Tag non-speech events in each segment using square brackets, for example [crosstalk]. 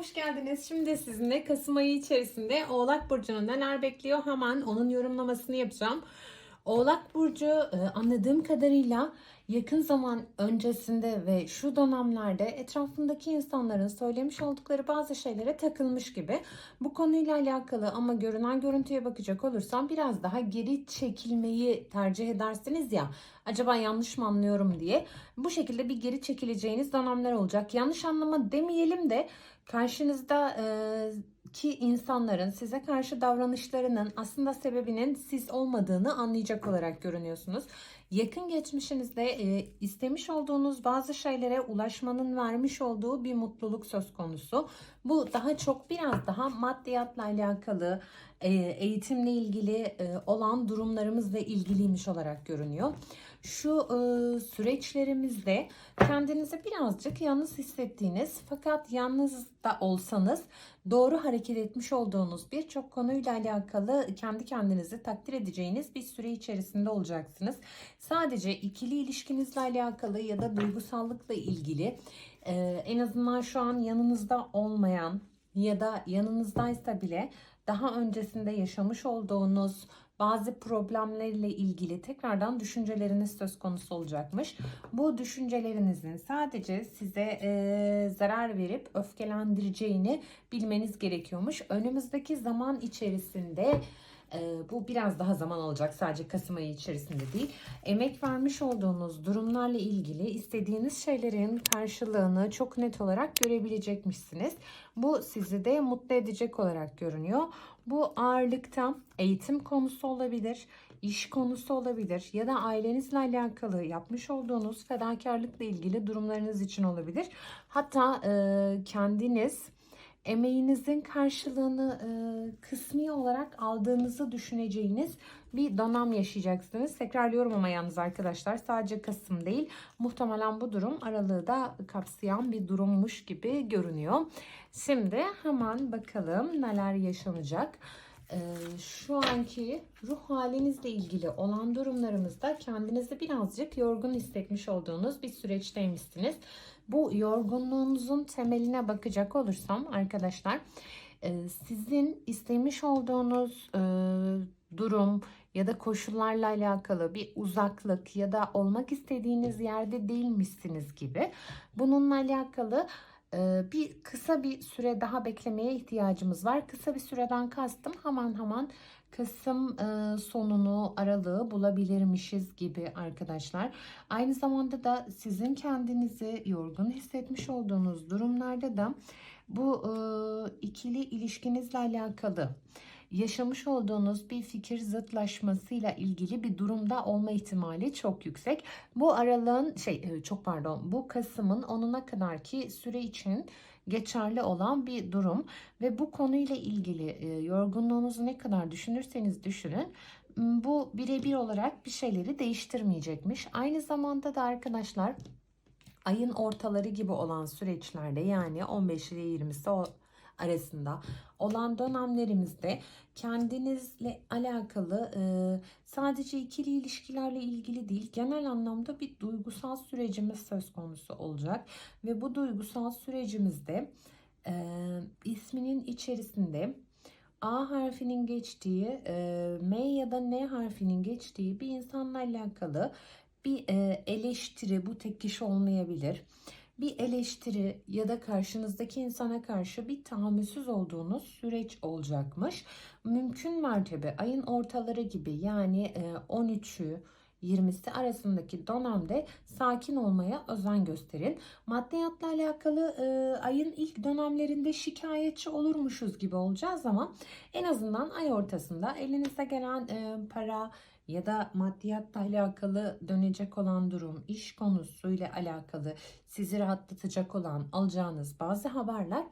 hoş geldiniz. Şimdi sizinle Kasım ayı içerisinde Oğlak Burcu'nu neler bekliyor hemen onun yorumlamasını yapacağım. Oğlak Burcu e, anladığım kadarıyla yakın zaman öncesinde ve şu dönemlerde etrafındaki insanların söylemiş oldukları bazı şeylere takılmış gibi. Bu konuyla alakalı ama görünen görüntüye bakacak olursam biraz daha geri çekilmeyi tercih edersiniz ya acaba yanlış mı anlıyorum diye bu şekilde bir geri çekileceğiniz dönemler olacak. Yanlış anlama demeyelim de karşınızda ki insanların size karşı davranışlarının aslında sebebinin siz olmadığını anlayacak olarak görünüyorsunuz. Yakın geçmişinizde istemiş olduğunuz bazı şeylere ulaşmanın vermiş olduğu bir mutluluk söz konusu. Bu daha çok biraz daha maddiyatla alakalı, eğitimle ilgili e, olan durumlarımızla ilgiliymiş olarak görünüyor. Şu e, süreçlerimizde kendinizi birazcık yalnız hissettiğiniz fakat yalnız da olsanız doğru hareket etmiş olduğunuz birçok konuyla alakalı kendi kendinizi takdir edeceğiniz bir süre içerisinde olacaksınız. Sadece ikili ilişkinizle alakalı ya da duygusallıkla ilgili e, en azından şu an yanınızda olmayan ya da yanınızdaysa bile daha öncesinde yaşamış olduğunuz bazı problemlerle ilgili tekrardan düşünceleriniz söz konusu olacakmış. Bu düşüncelerinizin sadece size e, zarar verip öfkelendireceğini bilmeniz gerekiyormuş. Önümüzdeki zaman içerisinde bu biraz daha zaman alacak sadece Kasım ayı içerisinde değil. Emek vermiş olduğunuz durumlarla ilgili istediğiniz şeylerin karşılığını çok net olarak görebilecekmişsiniz. Bu sizi de mutlu edecek olarak görünüyor. Bu ağırlıkta eğitim konusu olabilir, iş konusu olabilir ya da ailenizle alakalı yapmış olduğunuz fedakarlıkla ilgili durumlarınız için olabilir. Hatta e, kendiniz emeğinizin karşılığını e, kısmi olarak aldığınızı düşüneceğiniz bir dönem yaşayacaksınız. Tekrarlıyorum ama yalnız arkadaşlar sadece Kasım değil muhtemelen bu durum aralığı da kapsayan bir durummuş gibi görünüyor. Şimdi hemen bakalım neler yaşanacak. Ee, şu anki ruh halinizle ilgili olan durumlarımızda kendinizi birazcık yorgun hissetmiş olduğunuz bir süreçteymişsiniz. Bu yorgunluğunuzun temeline bakacak olursam arkadaşlar e, sizin istemiş olduğunuz e, durum ya da koşullarla alakalı bir uzaklık ya da olmak istediğiniz yerde değilmişsiniz gibi bununla alakalı bir kısa bir süre daha beklemeye ihtiyacımız var. Kısa bir süreden kastım hemen hemen Kasım e, sonunu aralığı bulabilirmişiz gibi arkadaşlar. Aynı zamanda da sizin kendinizi yorgun hissetmiş olduğunuz durumlarda da bu e, ikili ilişkinizle alakalı yaşamış olduğunuz bir fikir zıtlaşmasıyla ilgili bir durumda olma ihtimali çok yüksek. Bu aralığın şey çok pardon bu Kasım'ın onuna kadar ki süre için geçerli olan bir durum ve bu konuyla ilgili e, yorgunluğunuzu ne kadar düşünürseniz düşünün bu birebir olarak bir şeyleri değiştirmeyecekmiş. Aynı zamanda da arkadaşlar ayın ortaları gibi olan süreçlerde yani 15 ile 20'si arasında olan dönemlerimizde kendinizle alakalı e, sadece ikili ilişkilerle ilgili değil genel anlamda bir duygusal sürecimiz söz konusu olacak. Ve bu duygusal sürecimizde e, isminin içerisinde A harfinin geçtiği, e, M ya da N harfinin geçtiği bir insanla alakalı bir e, eleştiri, bu tek kişi olmayabilir bir eleştiri ya da karşınızdaki insana karşı bir tahammülsüz olduğunuz süreç olacakmış. Mümkün mertebe ayın ortaları gibi yani 13'ü 20'si arasındaki dönemde sakin olmaya özen gösterin. Maddiyatla alakalı e, ayın ilk dönemlerinde şikayetçi olurmuşuz gibi olacağız ama en azından ay ortasında elinize gelen e, para ya da maddiyatla alakalı dönecek olan durum, iş konusuyla alakalı sizi rahatlatacak olan alacağınız bazı haberler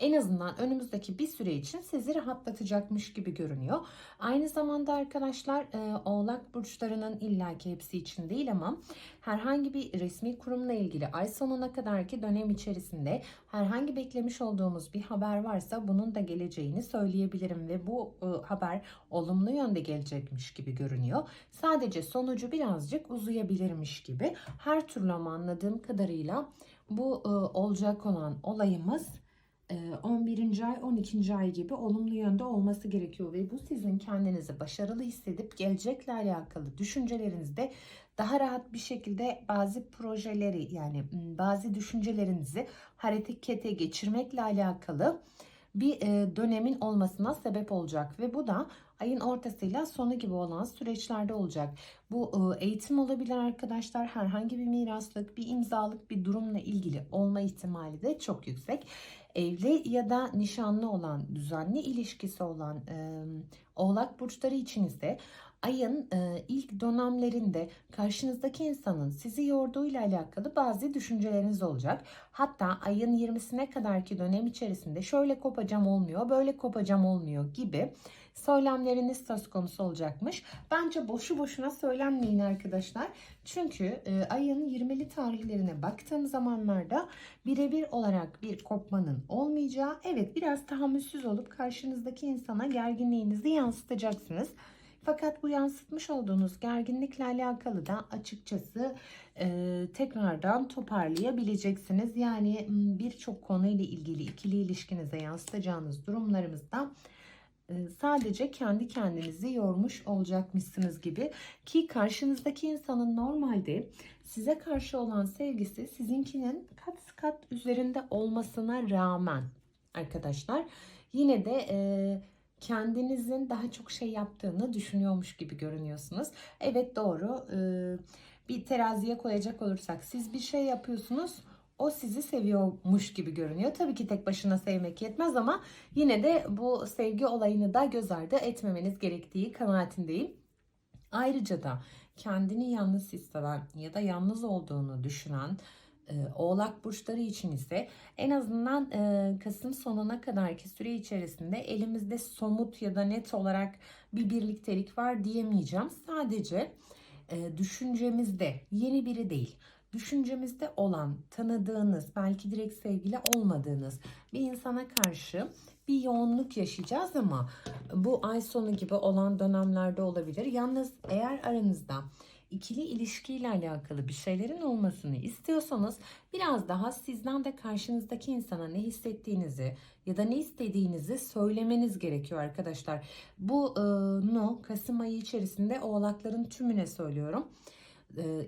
en azından önümüzdeki bir süre için sizi rahatlatacakmış gibi görünüyor. Aynı zamanda arkadaşlar e, oğlak burçlarının illaki hepsi için değil ama herhangi bir resmi kurumla ilgili ay sonuna kadarki dönem içerisinde herhangi beklemiş olduğumuz bir haber varsa bunun da geleceğini söyleyebilirim ve bu e, haber olumlu yönde gelecekmiş gibi görünüyor. Sadece sonucu birazcık uzayabilirmiş gibi. Her türlü ama anladığım kadarıyla bu e, olacak olan olayımız e, 11. ay 12. ay gibi olumlu yönde olması gerekiyor ve bu sizin kendinizi başarılı hissedip gelecekle alakalı düşüncelerinizde daha rahat bir şekilde bazı projeleri yani bazı düşüncelerinizi harekete geçirmekle alakalı bir e, dönemin olmasına sebep olacak ve bu da ayın ortasıyla sonu gibi olan süreçlerde olacak. Bu e, eğitim olabilir arkadaşlar. Herhangi bir miraslık, bir imzalık bir durumla ilgili olma ihtimali de çok yüksek. Evli ya da nişanlı olan, düzenli ilişkisi olan e, oğlak burçları için ise ayın e, ilk dönemlerinde karşınızdaki insanın sizi yorduğuyla alakalı bazı düşünceleriniz olacak. Hatta ayın 20'sine kadarki dönem içerisinde şöyle kopacağım olmuyor, böyle kopacağım olmuyor gibi söylemleriniz söz konusu olacakmış. Bence boşu boşuna söylenmeyin arkadaşlar. Çünkü e, ayın 20'li tarihlerine baktığım zamanlarda birebir olarak bir kopmanın olmayacağı, evet biraz tahammülsüz olup karşınızdaki insana gerginliğinizi yansıtacaksınız. Fakat bu yansıtmış olduğunuz gerginlikle alakalı da açıkçası e, tekrardan toparlayabileceksiniz. Yani birçok konuyla ilgili ikili ilişkinize yansıtacağınız durumlarımızda sadece kendi kendinizi yormuş olacakmışsınız gibi ki karşınızdaki insanın normalde size karşı olan sevgisi sizinkinin kat kat üzerinde olmasına rağmen arkadaşlar yine de e, kendinizin daha çok şey yaptığını düşünüyormuş gibi görünüyorsunuz. Evet doğru. E, bir teraziye koyacak olursak siz bir şey yapıyorsunuz. O sizi seviyormuş gibi görünüyor. Tabii ki tek başına sevmek yetmez ama yine de bu sevgi olayını da göz ardı etmemeniz gerektiği kanaatindeyim. Ayrıca da kendini yalnız hisseden ya da yalnız olduğunu düşünen e, Oğlak burçları için ise en azından e, Kasım sonuna kadarki süre içerisinde elimizde somut ya da net olarak bir birliktelik var diyemeyeceğim. Sadece e, düşüncemizde yeni biri değil, düşüncemizde olan, tanıdığınız, belki direkt sevgili olmadığınız bir insana karşı bir yoğunluk yaşayacağız ama bu ay sonu gibi olan dönemlerde olabilir. Yalnız eğer aranızda ikili ilişkiyle alakalı bir şeylerin olmasını istiyorsanız biraz daha sizden de karşınızdaki insana ne hissettiğinizi ya da ne istediğinizi söylemeniz gerekiyor arkadaşlar. Bu e, no Kasım ayı içerisinde oğlakların tümüne söylüyorum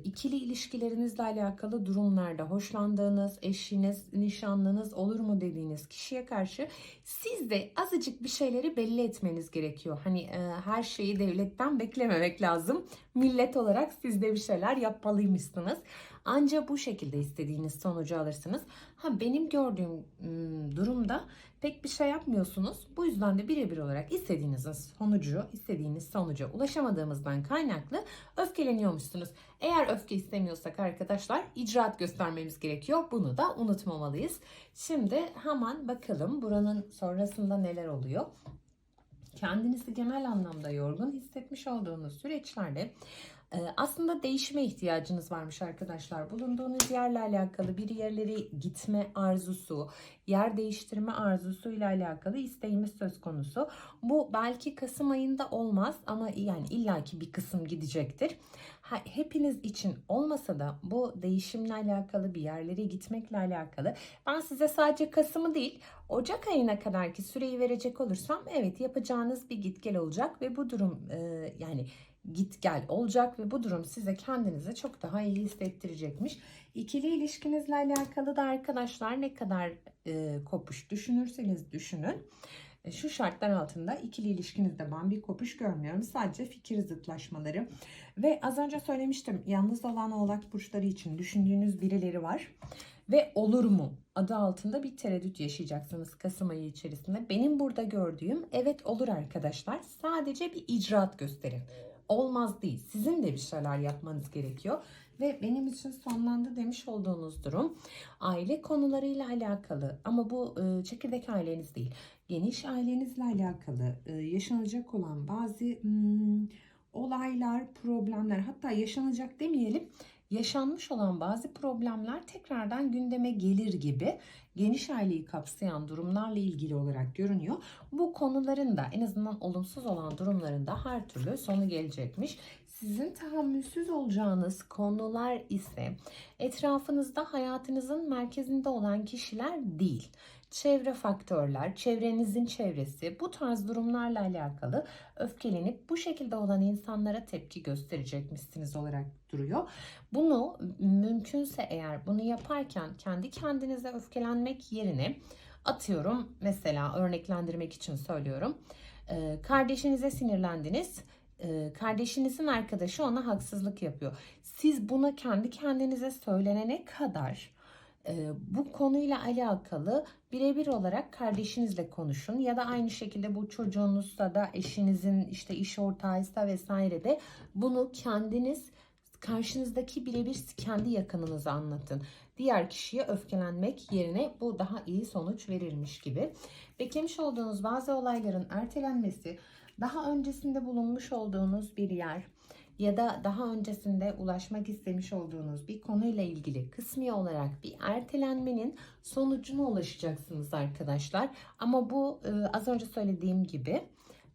ikili ilişkilerinizle alakalı durumlarda hoşlandığınız eşiniz, nişanlınız olur mu dediğiniz kişiye karşı siz de azıcık bir şeyleri belli etmeniz gerekiyor. Hani e, her şeyi devletten beklememek lazım. Millet olarak siz de bir şeyler yapmalıymışsınız. Ancak bu şekilde istediğiniz sonucu alırsınız. Ha benim gördüğüm ım, durumda pek bir şey yapmıyorsunuz. Bu yüzden de birebir olarak istediğiniz sonucu, istediğiniz sonuca ulaşamadığımızdan kaynaklı öfkeleniyormuşsunuz. Eğer öfke istemiyorsak arkadaşlar icraat göstermemiz gerekiyor. Bunu da unutmamalıyız. Şimdi hemen bakalım buranın sonrasında neler oluyor. Kendinizi genel anlamda yorgun hissetmiş olduğunuz süreçlerde aslında değişime ihtiyacınız varmış arkadaşlar. Bulunduğunuz yerle alakalı bir yerlere gitme arzusu, yer değiştirme arzusu ile alakalı isteğimiz söz konusu. Bu belki Kasım ayında olmaz ama yani illaki bir kısım gidecektir. Hepiniz için olmasa da bu değişimle alakalı bir yerlere gitmekle alakalı ben size sadece Kasım'ı değil Ocak ayına kadarki süreyi verecek olursam evet yapacağınız bir git gel olacak ve bu durum e, yani git gel olacak ve bu durum size kendinize çok daha iyi hissettirecekmiş. İkili ilişkinizle alakalı da arkadaşlar ne kadar e, kopuş düşünürseniz düşünün. E, şu şartlar altında ikili ilişkinizde ben bir kopuş görmüyorum. Sadece fikir zıtlaşmaları. Ve az önce söylemiştim yalnız olan oğlak burçları için düşündüğünüz birileri var. Ve olur mu adı altında bir tereddüt yaşayacaksınız Kasım ayı içerisinde. Benim burada gördüğüm evet olur arkadaşlar. Sadece bir icraat gösterin olmaz değil. Sizin de bir şeyler yapmanız gerekiyor. Ve benim için sonlandı demiş olduğunuz durum aile konularıyla alakalı ama bu e, çekirdek aileniz değil. Geniş ailenizle alakalı e, yaşanacak olan bazı hmm, olaylar, problemler hatta yaşanacak demeyelim yaşanmış olan bazı problemler tekrardan gündeme gelir gibi geniş aileyi kapsayan durumlarla ilgili olarak görünüyor. Bu konuların da en azından olumsuz olan durumlarında her türlü sonu gelecekmiş. Sizin tahammülsüz olacağınız konular ise etrafınızda hayatınızın merkezinde olan kişiler değil. Çevre faktörler, çevrenizin çevresi bu tarz durumlarla alakalı öfkelenip bu şekilde olan insanlara tepki gösterecekmişsiniz olarak duruyor. Bunu mümkünse eğer bunu yaparken kendi kendinize öfkelenmek yerine atıyorum mesela örneklendirmek için söylüyorum. Kardeşinize sinirlendiniz. Kardeşinizin arkadaşı ona haksızlık yapıyor. Siz buna kendi kendinize söylenene kadar bu konuyla alakalı birebir olarak kardeşinizle konuşun ya da aynı şekilde bu çocuğunuzsa da eşinizin işte iş ortağıysa vesaire de bunu kendiniz karşınızdaki birebir kendi yakınınıza anlatın. Diğer kişiye öfkelenmek yerine bu daha iyi sonuç verirmiş gibi. Beklemiş olduğunuz bazı olayların ertelenmesi, daha öncesinde bulunmuş olduğunuz bir yer ya da daha öncesinde ulaşmak istemiş olduğunuz bir konuyla ilgili kısmi olarak bir ertelenmenin sonucuna ulaşacaksınız arkadaşlar. Ama bu e, az önce söylediğim gibi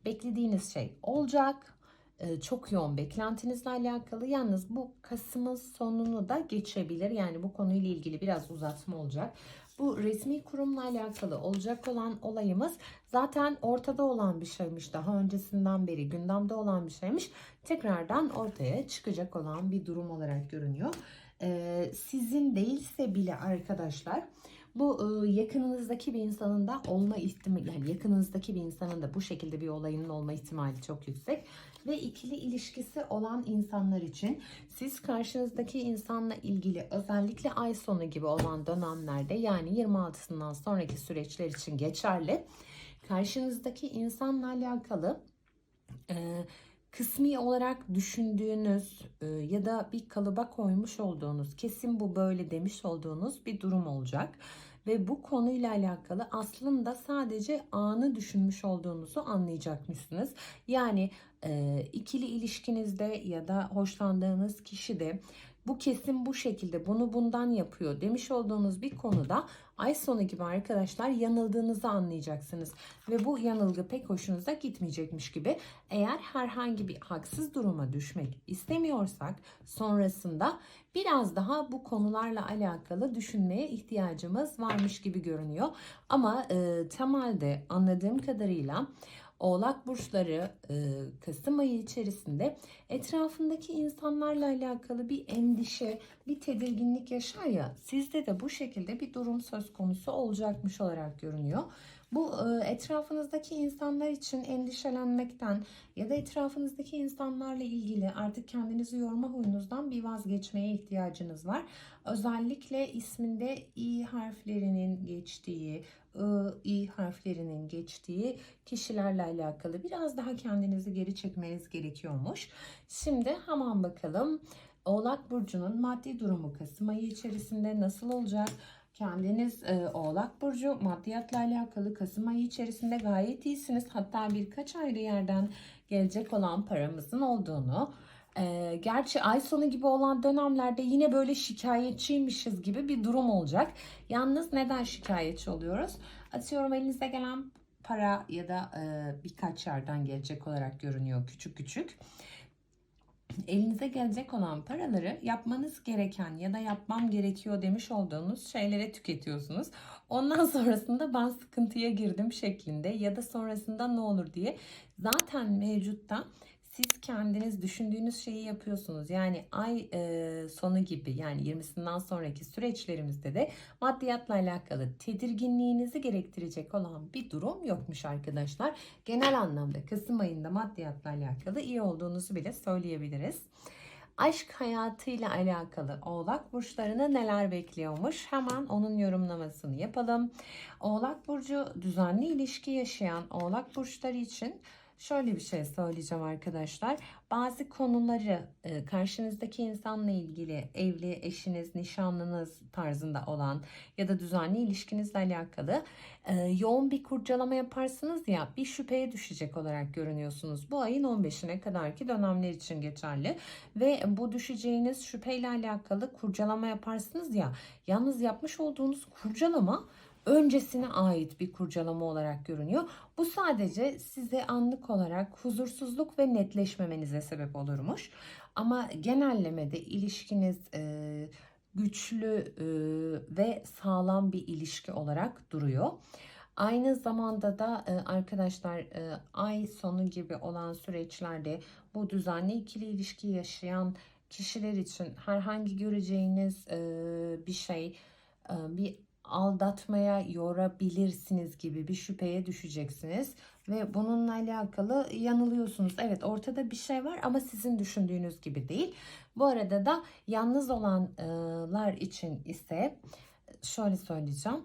beklediğiniz şey olacak e, çok yoğun beklentinizle alakalı. Yalnız bu Kasım'ın sonunu da geçebilir. Yani bu konuyla ilgili biraz uzatma olacak. Bu resmi kurumla alakalı olacak olan olayımız zaten ortada olan bir şeymiş. Daha öncesinden beri gündemde olan bir şeymiş. Tekrardan ortaya çıkacak olan bir durum olarak görünüyor. Ee, sizin değilse bile arkadaşlar bu e, yakınınızdaki bir insanın da olma ihtimali yani yakınınızdaki bir insanın da bu şekilde bir olayının olma ihtimali çok yüksek ve ikili ilişkisi olan insanlar için siz karşınızdaki insanla ilgili özellikle ay sonu gibi olan dönemlerde yani 26'sından sonraki süreçler için geçerli. Karşınızdaki insanla alakalı e, kısmi olarak düşündüğünüz e, ya da bir kalıba koymuş olduğunuz kesin bu böyle demiş olduğunuz bir durum olacak ve bu konuyla alakalı aslında sadece anı düşünmüş olduğunuzu anlayacakmışsınız. Yani e, ikili ilişkinizde ya da hoşlandığınız kişi de bu kesim bu şekilde bunu bundan yapıyor demiş olduğunuz bir konuda ay sonu gibi arkadaşlar yanıldığınızı anlayacaksınız. Ve bu yanılgı pek hoşunuza gitmeyecekmiş gibi eğer herhangi bir haksız duruma düşmek istemiyorsak sonrasında biraz daha bu konularla alakalı düşünmeye ihtiyacımız varmış gibi görünüyor. Ama e, temelde anladığım kadarıyla Oğlak burçları e, Kasım ayı içerisinde etrafındaki insanlarla alakalı bir endişe, bir tedirginlik yaşar ya sizde de bu şekilde bir durum söz konusu olacakmış olarak görünüyor. Bu e, etrafınızdaki insanlar için endişelenmekten ya da etrafınızdaki insanlarla ilgili artık kendinizi yorma huyunuzdan bir vazgeçmeye ihtiyacınız var. Özellikle isminde i harflerinin geçtiği, i, harflerinin geçtiği kişilerle alakalı biraz daha kendinizi geri çekmeniz gerekiyormuş. Şimdi hemen bakalım Oğlak Burcu'nun maddi durumu Kasım ayı içerisinde nasıl olacak? Kendiniz e, Oğlak Burcu maddiyatla alakalı Kasım ayı içerisinde gayet iyisiniz. Hatta birkaç ayrı yerden gelecek olan paramızın olduğunu e, gerçi ay sonu gibi olan dönemlerde yine böyle şikayetçiymişiz gibi bir durum olacak. Yalnız neden şikayetçi oluyoruz? Atıyorum elinize gelen para ya da e, birkaç yerden gelecek olarak görünüyor küçük küçük elinize gelecek olan paraları yapmanız gereken ya da yapmam gerekiyor demiş olduğunuz şeylere tüketiyorsunuz. Ondan [laughs] sonrasında ben sıkıntıya girdim şeklinde ya da sonrasında ne olur diye zaten mevcutta siz kendiniz düşündüğünüz şeyi yapıyorsunuz. Yani ay e, sonu gibi yani 20'sinden sonraki süreçlerimizde de maddiyatla alakalı tedirginliğinizi gerektirecek olan bir durum yokmuş arkadaşlar. Genel anlamda Kasım ayında maddiyatla alakalı iyi olduğunuzu bile söyleyebiliriz. Aşk hayatıyla alakalı Oğlak burçlarını neler bekliyormuş? Hemen onun yorumlamasını yapalım. Oğlak burcu düzenli ilişki yaşayan Oğlak burçları için şöyle bir şey söyleyeceğim arkadaşlar. Bazı konuları e, karşınızdaki insanla ilgili evli, eşiniz, nişanlınız tarzında olan ya da düzenli ilişkinizle alakalı e, yoğun bir kurcalama yaparsınız ya bir şüpheye düşecek olarak görünüyorsunuz. Bu ayın 15'ine kadarki dönemler için geçerli ve bu düşeceğiniz şüpheyle alakalı kurcalama yaparsınız ya yalnız yapmış olduğunuz kurcalama öncesine ait bir kurcalama olarak görünüyor. Bu sadece size anlık olarak huzursuzluk ve netleşmemenize sebep olurmuş. Ama genellemede ilişkiniz e, güçlü e, ve sağlam bir ilişki olarak duruyor. Aynı zamanda da e, arkadaşlar e, ay sonu gibi olan süreçlerde bu düzenli ikili ilişki yaşayan kişiler için herhangi göreceğiniz e, bir şey e, bir aldatmaya yorabilirsiniz gibi bir şüpheye düşeceksiniz ve bununla alakalı yanılıyorsunuz. Evet ortada bir şey var ama sizin düşündüğünüz gibi değil. Bu arada da yalnız olanlar için ise şöyle söyleyeceğim.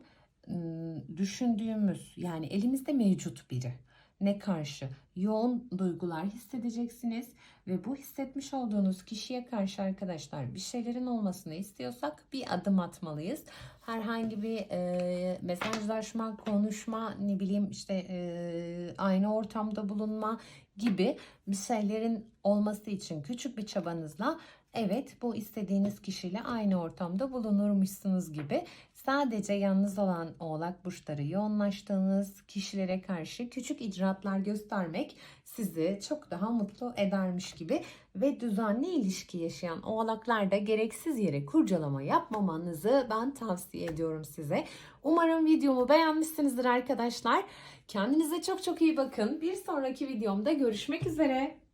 Hmm, Düşündüğümüz yani elimizde mevcut biri ne karşı yoğun duygular hissedeceksiniz ve bu hissetmiş olduğunuz kişiye karşı arkadaşlar bir şeylerin olmasını istiyorsak bir adım atmalıyız. Herhangi bir e, mesajlaşma, konuşma, ne bileyim işte e, aynı ortamda bulunma gibi bir şeylerin olması için küçük bir çabanızla evet bu istediğiniz kişiyle aynı ortamda bulunurmuşsunuz gibi sadece yalnız olan oğlak burçları yoğunlaştığınız kişilere karşı küçük icraatlar göstermek sizi çok daha mutlu edermiş gibi ve düzenli ilişki yaşayan oğlaklar da gereksiz yere kurcalama yapmamanızı ben tavsiye ediyorum size. Umarım videomu beğenmişsinizdir arkadaşlar. Kendinize çok çok iyi bakın. Bir sonraki videomda görüşmek üzere.